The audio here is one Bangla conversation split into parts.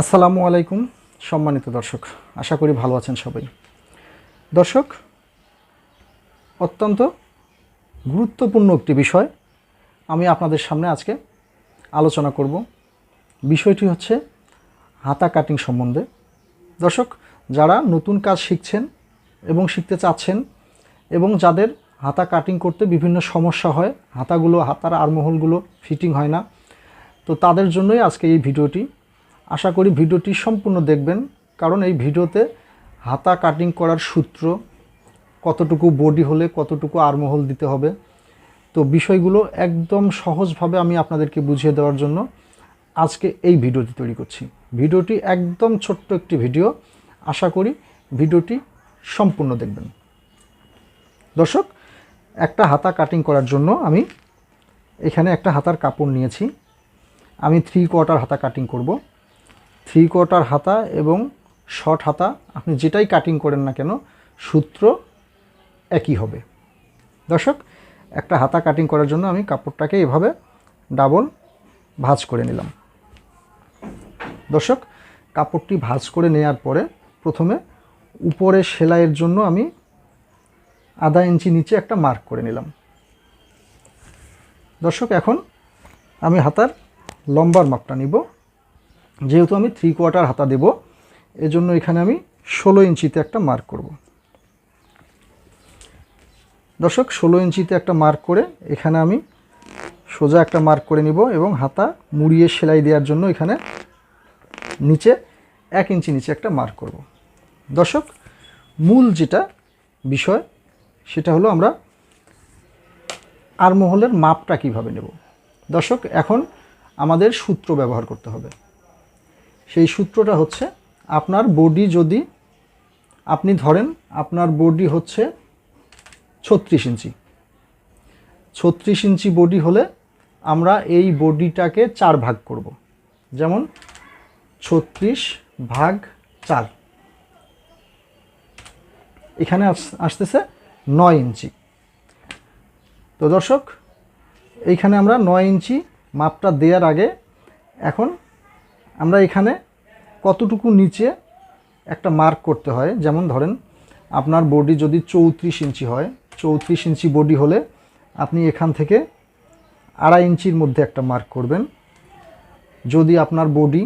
আসসালামু আলাইকুম, সম্মানিত দর্শক। আশা করি ভালো আছেন সবাই। দর্শক, অত্যন্ত গুরুত্বপূর্ণ একটি বিষয় আমি আপনাদের সামনে আজকে আলোচনা করব। বিষয়টি হচ্ছে হাতা কাটিং সম্বন্ধে। দর্শক, যারা নতুন কাজ শিখছেন এবং শিখতে চাচ্ছেন এবং যাদের হাতা কাটিং করতে বিভিন্ন সমস্যা হয়, হাতাগুলো, হাতার আরমহলগুলো ফিটিং হয় না, তো তাদের জন্যই আজকে এই ভিডিওটি আশা করি ভিডিওটি সম্পূর্ণ দেখবেন, কারণ এই ভিডিওতে হাতা কাটিং করার সূত্র, কতটুকু বডি হলে কতটুকু আরমহল দিতে হবে, তো বিষয়গুলো একদম সহজভাবে আমি আপনাদেরকে বুঝিয়ে দেওয়ার জন্য আজকে এই ভিডিওটি তৈরি করছি। ভিডিওটি একদম ছোট্ট একটি ভিডিও, আশা করি ভিডিওটি সম্পূর্ণ দেখবেন। দর্শক, একটা হাতা কাটিং করার জন্য আমি এখানে একটা হাতার কাপড় নিয়েছি। আমি থ্রি কোয়ার্টার হাতা কাটিং করব। থ্রি কোয়ার্টার হাতা এবং শর্ট হাতা, আপনি যেটাই কাটিং করেন না কেন, সূত্র একই হবে। দর্শক, একটা হাতা কাটিং করার জন্য আমি কাপড়টাকে এভাবে ডাবল ভাঁজ করে নিলাম। দর্শক, কাপড়টি ভাঁজ করে নেওয়ার পরে প্রথমে উপরে সেলাইয়ের জন্য আমি আধা ইঞ্চি নিচে একটা মার্ক করে নিলাম। দর্শক, এখন আমি হাতার লম্বার মাপটা নিব। যেহেতু আমি থ্রি কোয়ার্টার হাতা দেব, এজন্য এখানে আমি ষোলো ইঞ্চিতে একটা মার্ক করব। দর্শক, ষোলো ইঞ্চিতে একটা মার্ক করে এখানে আমি সোজা একটা মার্ক করে নিব এবং হাতা মুড়িয়ে সেলাই দেওয়ার জন্য এখানে নিচে এক ইঞ্চি নিচে একটা মার্ক করব। দর্শক, মূল যেটা বিষয়, সেটা হলো আমরা আরমহলের মাপটা কীভাবে নেব। দর্শক, এখন আমাদের সূত্র ব্যবহার করতে হবে। সেই সূত্রটা হচ্ছে আপনার বডি যদি আপনি ধরেন আপনার বডি হচ্ছে ছত্রিশ ইঞ্চি। ছত্রিশ ইঞ্চি বডি হলে আমরা এই বডিটাকে চার ভাগ করব। যেমন ছত্রিশ ভাগ চার। এখানে আস- আসতেছে নয় ইঞ্চি। তো দর্শক, এইখানে আমরা নয় ইঞ্চি মাপটা দেওয়ার আগে এখন আমরা এখানে কতটুকু নিচে একটা মার্ক করতে হয়? যেমন ধরেন, আপনার বডি যদি চৌত্রিশ ইঞ্চি হয়, চৌত্রিশ ইঞ্চি বডি হলে আপনি এখান থেকে আড়াই ইঞ্চির মধ্যে একটা মার্ক করবেন। যদি আপনার বডি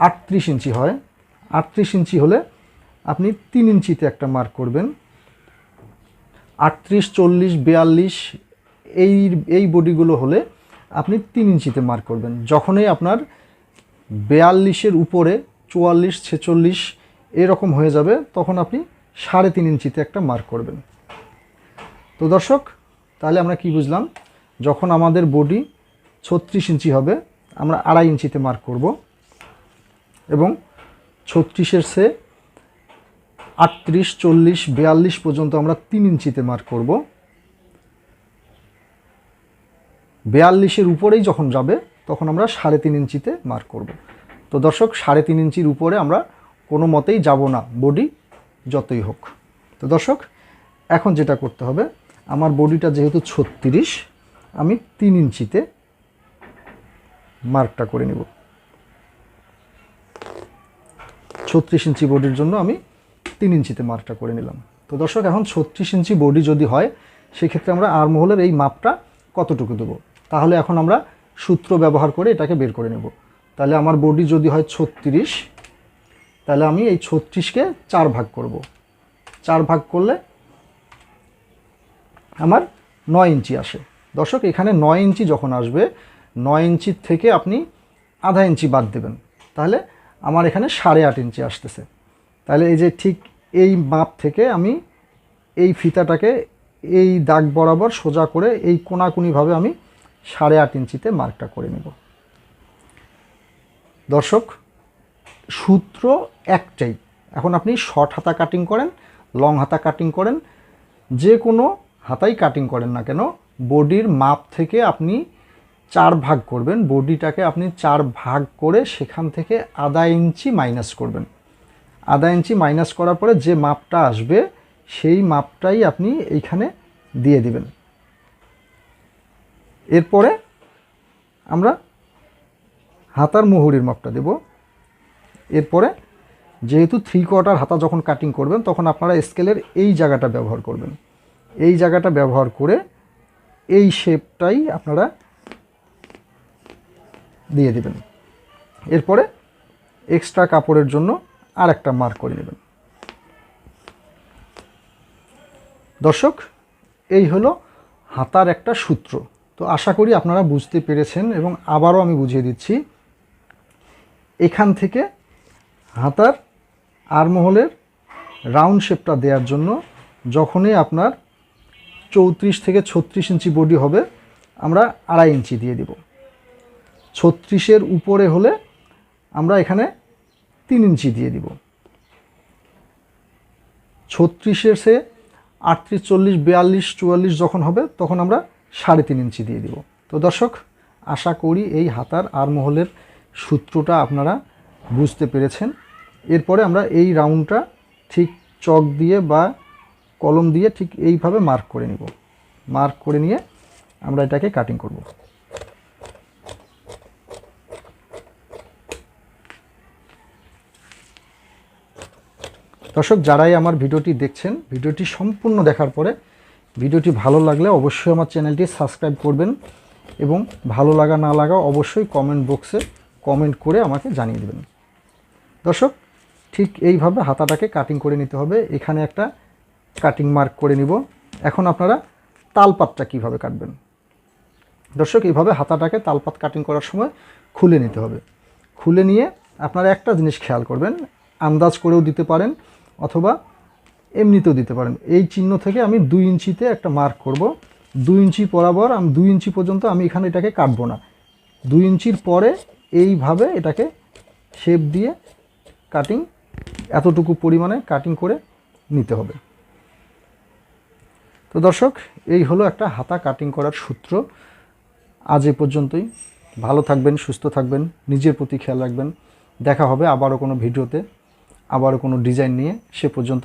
আটত্রিশ ইঞ্চি হয়, আটত্রিশ ইঞ্চি হলে আপনি তিন ইঞ্চিতে একটা মার্ক করবেন। আটত্রিশ, চল্লিশ, বিয়াল্লিশ, এই এই বডিগুলো হলে আপনি তিন ইঞ্চিতে মার্ক করবেন। যখনই আপনার বেয়াল্লিশের উপরে চুয়াল্লিশ, ছেচল্লিশ এরকম হয়ে যাবে, তখন আপনি সাড়ে তিন ইঞ্চিতে একটা মার্ক করবেন। তো দর্শক, তাহলে আমরা কি বুঝলাম? যখন আমাদের বডি ছত্রিশ ইঞ্চি হবে, আমরা আড়াই ইঞ্চিতে মার্ক করব এবং ছত্রিশের সে আটত্রিশ, চল্লিশ, বিয়াল্লিশ পর্যন্ত আমরা তিন ইঞ্চিতে মার্ক করব। বিয়াল্লিশের উপরেই যখন যাবে, তখন আমরা সাড়ে তিন ইঞ্চিতে মার্ক করব। তো দর্শক, সাড়ে তিন ইঞ্চির উপরে আমরা কোনো মতেই যাব না বডি যতই হোক। তো দর্শক, এখন যেটা করতে হবে, আমার বডিটা যেহেতু ছত্রিশ, আমি তিন ইঞ্চিতে মার্কটা করে নিব। ছত্রিশ ইঞ্চি বডির জন্য আমি তিন ইঞ্চিতে মার্কটা করে নিলাম। তো দর্শক, এখন ছত্রিশ ইঞ্চি বডি যদি হয়, সেক্ষেত্রে আমরা আর্মহোলের এই মাপটা কতটুকু দেবো? তাহলে এখন আমরা সূত্র ব্যবহার করে এটাকে বের করে নেব। তাহলে আমার বডি যদি হয় ছত্রিশ, তাহলে আমি এই ছত্রিশকে চার ভাগ করব। চার ভাগ করলে আমার নয় ইঞ্চি আসে। দর্শক, এখানে নয় ইঞ্চি যখন আসবে, নয় ইঞ্চির থেকে আপনি আধা ইঞ্চি বাদ দেবেন। তাহলে আমার এখানে সাড়ে আট ইঞ্চি আসতেছে। তাহলে এই যে ঠিক এই মাপ থেকে আমি এই ফিতাটাকে এই দাগ বরাবর সোজা করে এই কোনাকুনিভাবে আমি সাড়ে আট ইঞ্চিতে মার্কটা করে নেব। দর্শক, সূত্র একটাই। এখন আপনি শর্ট হাতা কাটিং করেন লং হাতা কাটিং করেন, যে কোনো হাতাই কাটিং করেন না কেন, বডির মাপ থেকে আপনি চার ভাগ করবেন, বডিটাকে আপনি চার ভাগ করে সেখান থেকে আধা ইঞ্চি মাইনাস করবেন। আধা ইঞ্চি মাইনাস করার পরে যে মাপটা আসবে, সেই মাপটাই আপনি এইখানে দিয়ে দিবেন। এরপরে আমরা হাতার মুহুরির মাপটা দেব। এরপরে যেহেতু থ্রি কোয়ার্টার হাতা যখন কাটিং করবেন, তখন আপনারা স্কেলের এই জায়গাটা ব্যবহার করবেন। এই জায়গাটা ব্যবহার করে এই শেপটাই আপনারা দিয়ে দেবেন। এরপরে এক্সট্রা কাপড়ের জন্য আর একটা মার্ক করে নেবেন। দর্শক, এই হলো হাতার একটা সূত্র। তো আশা করি আপনারা বুঝতে পেরেছেন এবং আবারও আমি বুঝিয়ে দিচ্ছি। এখান থেকে হাতার আরমহলের রাউন্ড শেপটা দেওয়ার জন্য যখনই আপনার চৌত্রিশ থেকে ছত্রিশ ইঞ্চি বডি হবে, আমরা আড়াই ইঞ্চি দিয়ে দিব। ছত্রিশের উপরে হলে আমরা এখানে তিন ইঞ্চি দিয়ে দিব। ছত্রিশের সে আটত্রিশ, চল্লিশ, বিয়াল্লিশ, চুয়াল্লিশ যখন হবে, তখন আমরা সাড়ে তিন ইঞ্চি দিয়ে দিব। তো দর্শক, আশা করি এই হাতার আরমহলের সূত্রটা আপনারা বুঝতে পেরেছেন। এরপরে আমরা এই রাউন্ডটা ঠিক চক দিয়ে বা কলম দিয়ে ঠিক এইভাবে মার্ক করে নিব। মার্ক করে নিয়ে আমরা এটাকে কাটিং করব। দর্শক, যারাই আমার ভিডিওটি দেখছেন, ভিডিওটি সম্পূর্ণ দেখার পরে ভিডিওটি ভালো লাগলে অবশ্যই আমার চ্যানেলটি সাবস্ক্রাইব করবেন এবং ভালো লাগা না লাগা অবশ্যই কমেন্ট বক্সে কমেন্ট করে আমাকে জানিয়ে দেবেন। দর্শক, ঠিক এইভাবে হাতাটাকে কাটিং করে নিতে হবে। এখানে একটা কাটিং মার্ক করে নিব। এখন আপনারা তালপাতটা কীভাবে কাটবেন? দর্শক, এইভাবে হাতাটাকে তালপাত কাটিং করার সময় খুলে নিতে হবে। খুলে নিয়ে আপনারা একটা জিনিস খেয়াল করবেন, আন্দাজ করেও দিতে পারেন অথবা এমনিতেও দিতে পারেন। এই চিহ্ন থেকে আমি দুই ইঞ্চিতে একটা মার্ক করব। দুই ইঞ্চি বরাবর আমি দুই ইঞ্চি পর্যন্ত আমি এখানে এটাকে কাটবো না। দুই ইঞ্চির পরে এইভাবে এটাকে শেপ দিয়ে কাটিং এতটুকু পরিমাণে কাটিং করে নিতে হবে। তো দর্শক, এই হলো একটা হাতা কাটিং করার সূত্র। আজ এ পর্যন্তই। ভালো থাকবেন, সুস্থ থাকবেন, নিজের প্রতি খেয়াল রাখবেন। দেখা হবে আবারও কোনো ভিডিওতে, আবারও কোনো ডিজাইন নিয়ে। সে পর্যন্ত